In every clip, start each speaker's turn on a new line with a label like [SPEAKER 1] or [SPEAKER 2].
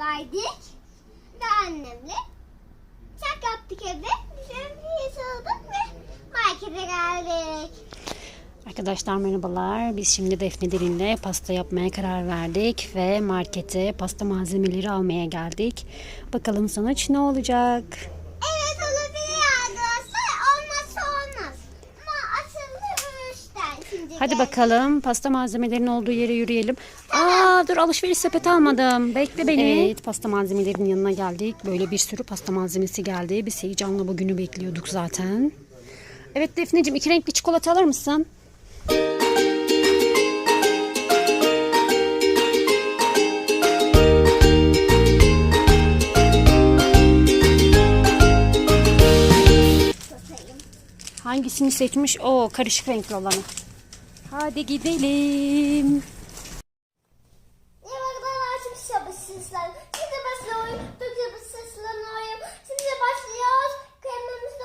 [SPEAKER 1] verdik. Ve annemle çak yaptık evde. Bir yaşadık ve markete geldik.
[SPEAKER 2] Arkadaşlar merhabalar. Biz şimdi Defne Dilin'le pasta yapmaya karar verdik ve markete pasta malzemeleri almaya geldik. Bakalım sonuç ne olacak? Hadi bakalım pasta malzemelerinin olduğu yere yürüyelim. Aa dur alışveriş sepeti almadım. Bekle beni. Evet pasta malzemelerinin yanına geldik. Böyle bir sürü pasta malzemesi geldi. Biz heyecanla bugünü bekliyorduk zaten. Evet Defneciğim iki renkli çikolata alır mısın? Hangisini seçmiş? O karışık renkli olanı. Hadi gidelim.
[SPEAKER 1] Evet arkadaşlar sabırsızlar. Şimdi başlıyorum. Çok sabırsızlanıyorum. Şimdi başlıyoruz.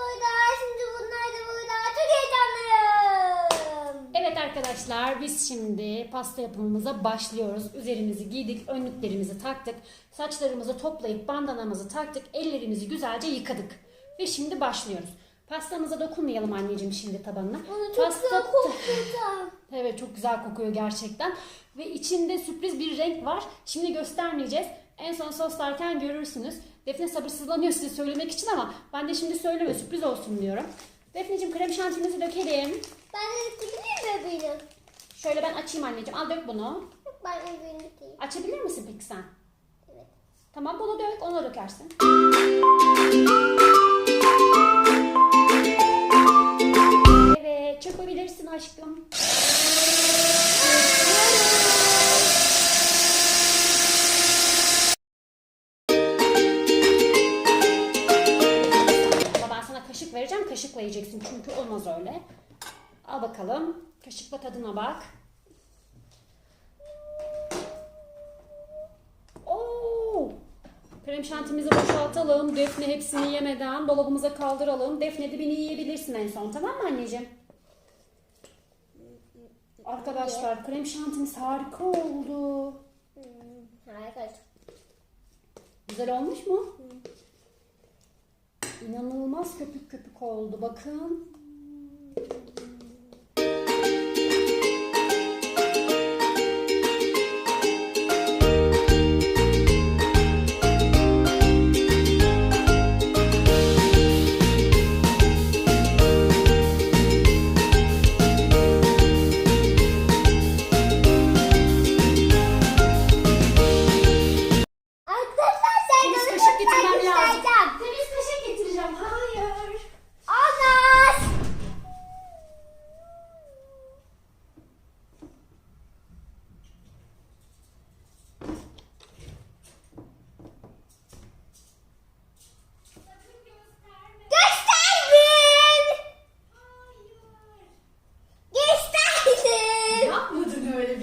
[SPEAKER 1] Orada. Şimdi bunlar da burada. Çok heyecanlıyım.
[SPEAKER 2] Evet arkadaşlar biz şimdi pasta yapımımıza başlıyoruz. Üzerimizi giydik, önlüklerimizi taktık, saçlarımızı toplayıp bandanamızı taktık, ellerimizi güzelce yıkadık. Ve şimdi başlıyoruz. Pastamıza dokunmayalım anneciğim şimdi tabanına.
[SPEAKER 1] Bunu çok güzel koklayacağım.
[SPEAKER 2] Evet çok güzel kokuyor gerçekten. Ve içinde sürpriz bir renk var. Şimdi göstermeyeceğiz. En son soslarken görürsünüz. Defne sabırsızlanıyor size söylemek için ama ben de şimdi söyleme sürpriz olsun diyorum. Defneciğim krem şantimizi dökelim.
[SPEAKER 1] Ben de dökebilir miyim?
[SPEAKER 2] Şöyle ben açayım anneciğim. Al dök bunu.
[SPEAKER 1] Ben bebeğini dökeyim.
[SPEAKER 2] Açabilir misin peki sen?
[SPEAKER 1] Evet.
[SPEAKER 2] Tamam bunu dök, onu da dökersin. Aşkım. Ben sana kaşık vereceğim, kaşıkla yiyeceksin çünkü olmaz öyle. Al bakalım, kaşıkla tadına bak. Oo! Krem şantimizi boşaltalım. Defne hepsini yemeden dolabımıza kaldıralım. Defne dibini yiyebilirsin en son tamam mı anneciğim? Arkadaşlar krem şantimiz harika oldu.
[SPEAKER 1] Hmm, harika.
[SPEAKER 2] Güzel olmuş mu? İnanılmaz köpük köpük oldu bakın.
[SPEAKER 1] Arkadaşlar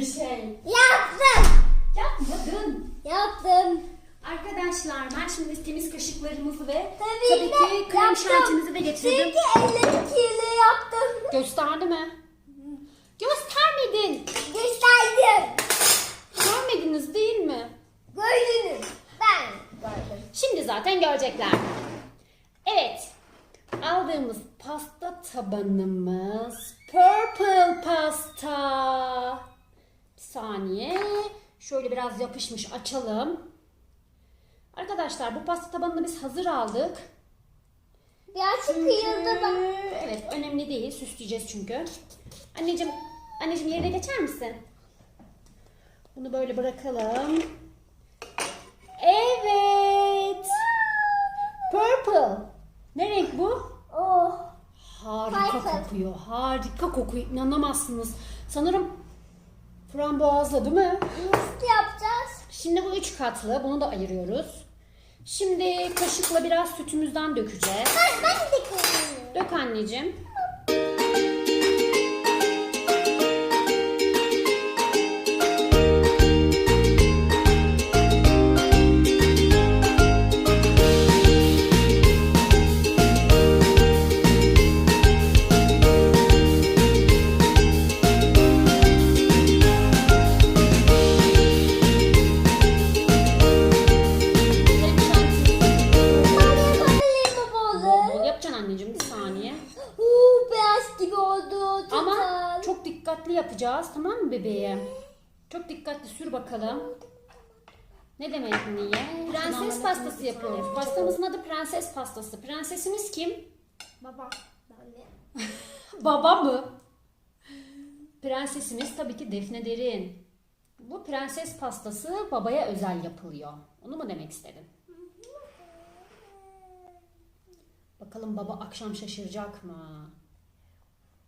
[SPEAKER 2] bir şey.
[SPEAKER 1] Yaptım.
[SPEAKER 2] Yapmadın.
[SPEAKER 1] Yaptım.
[SPEAKER 2] Arkadaşlar ben şimdi temiz kaşıklarımızı ve
[SPEAKER 1] Tabii,
[SPEAKER 2] tabii, ki krem şantimizi de getirdim.
[SPEAKER 1] Çünkü ellerim kirli yaptım.
[SPEAKER 2] Gösterdi mi? Göstermedin.
[SPEAKER 1] Gösterdim.
[SPEAKER 2] Görmediniz değil mi?
[SPEAKER 1] Gördünüz. Ben gördüm.
[SPEAKER 2] Şimdi zaten görecekler. Evet. Aldığımız pasta tabanımız purple saniye. Şöyle biraz yapışmış açalım. Arkadaşlar bu pasta tabanını biz hazır aldık.
[SPEAKER 1] Birazcık
[SPEAKER 2] Çünkü-
[SPEAKER 1] kıyıldı da.
[SPEAKER 2] Evet önemli değil. Süsleyeceğiz çünkü. Anneciğim, anneciğim yerine geçer misin? Bunu böyle bırakalım. Evet. Purple. Ne renk bu?
[SPEAKER 1] Oh.
[SPEAKER 2] Harika
[SPEAKER 1] Purple.
[SPEAKER 2] kokuyor. Harika kokuyor. İnanamazsınız. Sanırım frambuazlı değil mi?
[SPEAKER 1] Nasıl yapacağız?
[SPEAKER 2] Şimdi bu üç katlı. Bunu da ayırıyoruz. Şimdi kaşıkla biraz sütümüzden dökeceğiz.
[SPEAKER 1] Ben, ben de kıyıldım.
[SPEAKER 2] Dök anneciğim. Çok dikkatli sür bakalım. Ne demek niye? Prenses pastası yapıyoruz. Pastamızın adı prenses pastası. Prensesimiz kim?
[SPEAKER 1] Baba.
[SPEAKER 2] Baba mı? Prensesimiz tabii ki Defne Derin. Bu prenses pastası babaya özel yapılıyor. Onu mu demek istedin? Bakalım baba akşam şaşıracak mı?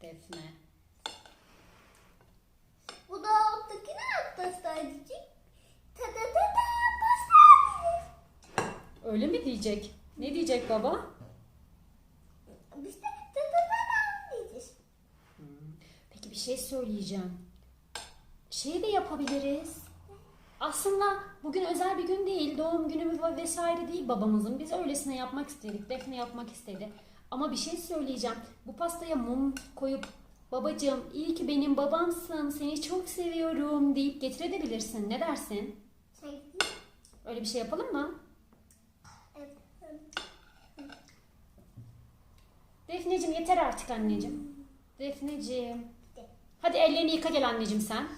[SPEAKER 2] Defne.
[SPEAKER 1] Bu da alttaki ne pastaycık? Ta ta ta ta pastaycık.
[SPEAKER 2] Öyle mi diyecek? Ne diyecek baba?
[SPEAKER 1] İşte ta ta ta ta diyeceğiz.
[SPEAKER 2] Peki bir şey söyleyeceğim. Şey de yapabiliriz. Aslında bugün özel bir gün değil, doğum günü ve vesaire değil babamızın. Biz öylesine yapmak istedik, Defne yapmak istedi. Ama bir şey söyleyeceğim. Bu pastaya mum koyup babacığım iyi ki benim babamsın, seni çok seviyorum deyip getirebilirsin. Ne dersin? Öyle bir şey yapalım mı? Defneciğim yeter artık anneciğim. Defneciğim. Hadi ellerini yıka gel anneciğim sen.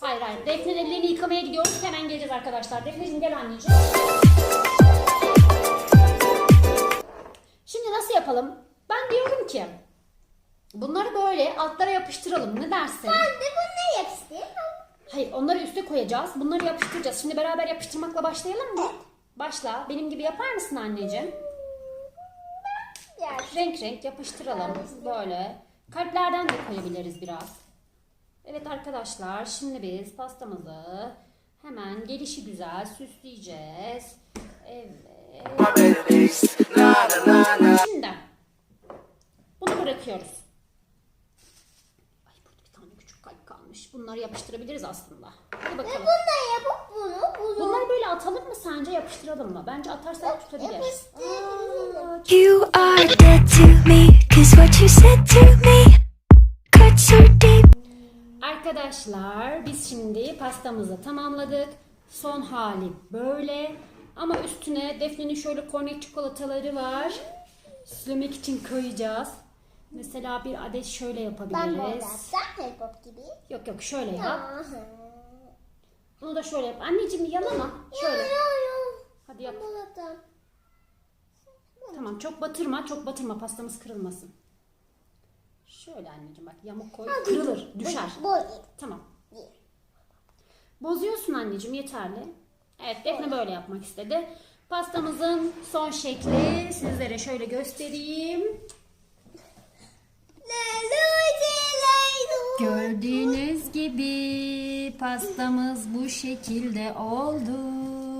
[SPEAKER 2] Hayır hayır. Defne'nin ellerini yıkamaya gidiyoruz. Hemen geleceğiz arkadaşlar. Defne'cim gel anneciğim. Şimdi nasıl yapalım? Ben diyorum ki bunları böyle altlara yapıştıralım. Ne dersin?
[SPEAKER 1] Ben de bunu yapıştırayım.
[SPEAKER 2] Hayır onları üste koyacağız. Bunları yapıştıracağız. Şimdi beraber yapıştırmakla başlayalım mı? Başla. Benim gibi yapar mısın anneciğim?
[SPEAKER 1] Yani.
[SPEAKER 2] Renk renk yapıştıralım böyle. Kalplerden de koyabiliriz biraz. Evet arkadaşlar şimdi biz pastamızı hemen gelişi güzel süsleyeceğiz. Evet. Şimdi bunu bırakıyoruz. Bunları yapıştırabiliriz aslında. Hadi bakalım.
[SPEAKER 1] Bununla yapıp bunu, bunu.
[SPEAKER 2] Bunları böyle atalım mı sence yapıştıralım mı? Bence atarsak tutabilir.
[SPEAKER 3] You are dead to me, cause what you said to me cut so deep.
[SPEAKER 2] Arkadaşlar biz şimdi pastamızı tamamladık. Son hali böyle. Ama üstüne Defne'nin şöyle kornet çikolataları var. Süslemek için koyacağız. Mesela bir adet şöyle
[SPEAKER 1] Ben
[SPEAKER 2] yapabiliriz.
[SPEAKER 1] böyle yapsam K-pop gibi.
[SPEAKER 2] Yok yok şöyle yap. Bunu da şöyle yap. Anneciğim yalama.
[SPEAKER 1] Ya
[SPEAKER 2] Şöyle.
[SPEAKER 1] ya ya.
[SPEAKER 2] Hadi yap. Tamam çok batırma. Çok batırma pastamız kırılmasın. Şöyle anneciğim bak yamuk koy. Kırılır. Düşer. Tamam. Bozuyorsun anneciğim yeterli. Evet Defne böyle yapmak istedi. Pastamızın son şekli sizlere şöyle göstereyim. Gördüğünüz gibi pastamız bu şekilde oldu.